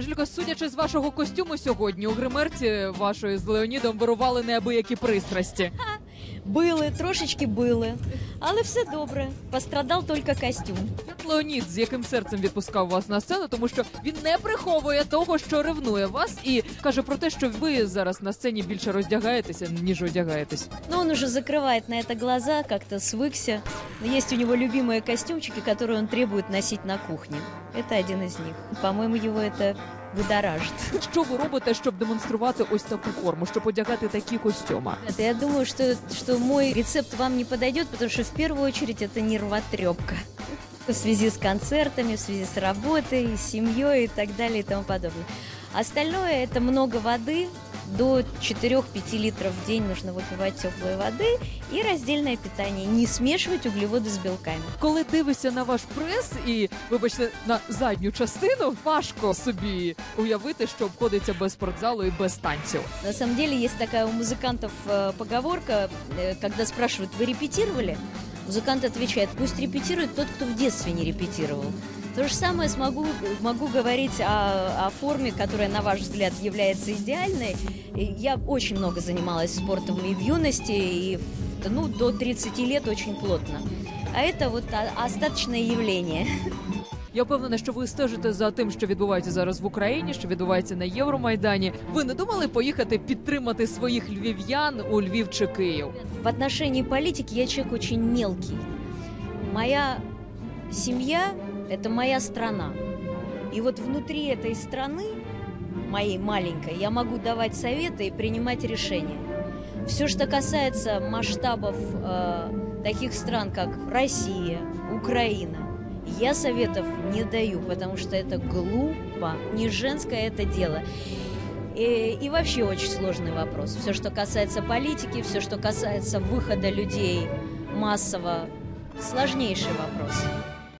Анжеліко, судячи з вашого костюму сьогодні, у гримерці вашої з Леонідом вирували неабиякі пристрасті. Били, трошечки били, Але все добре. Пострадав тільки костюм. Як Леонід, з яким серцем відпускав вас на сцену, тому що він не приховує того, що ревнує вас, і каже про те, що ви зараз на сцені більше роздягаєтеся, ніж одягаєтесь. Но он уже закрывает на это глаза, как-то свыкся. Но есть у него любимые костюмчики, которые он требует носить на кухне. Это один из них. По-моему, его это будоражит. Що ви робите, щоб демонструвати ось таку форму, щоб одягати такі костюми? Это я думаю, что, что мой рецепт вам не подойдет, потому что в первую очередь это нервотрепка. В связи с концертами, в связи с работой, с семьей и так далее и тому подобное. Остальное это много воды, до 4-5 литров в день нужно выпивать теплой воды и раздельное питание. Не смешивать углеводы с белками. Коли дивишся на ваш прес і, вибачте, на задню частину, важко собі уявити, що обходиться без спортзалу і без танців. На самом деле есть такая у музыкантов э, поговорка, э, когда спрашивают, вы репетировали? Музыкант отвечает, пусть репетирует тот, кто в детстве не репетировал. То же самое смогу, могу говорить о, о форме, которая, на ваш взгляд, является идеальной. Я очень много занималась спортом и в юности, и ну, до 30 лет очень плотно. А это вот остаточное явление. Я впевнена, що ви стежите за тим, що відбувається зараз в Україні, що відбувається на Євромайдані. Ви не думали поїхати підтримати своїх львів'ян у Львів чи Київ? В отношении политики я человек очень мелкий. Моя семья – это моя страна. И вот внутри этой страны, моей маленькой, я могу давать советы и принимать решения. Все, что касается масштабов э, таких стран, как Россия, Украина, я советов не даю, потому что это глупо, не женское это дело. И, и вообще очень сложный вопрос. Все, что касается политики, все, что касается выхода людей массово, сложнейший вопрос.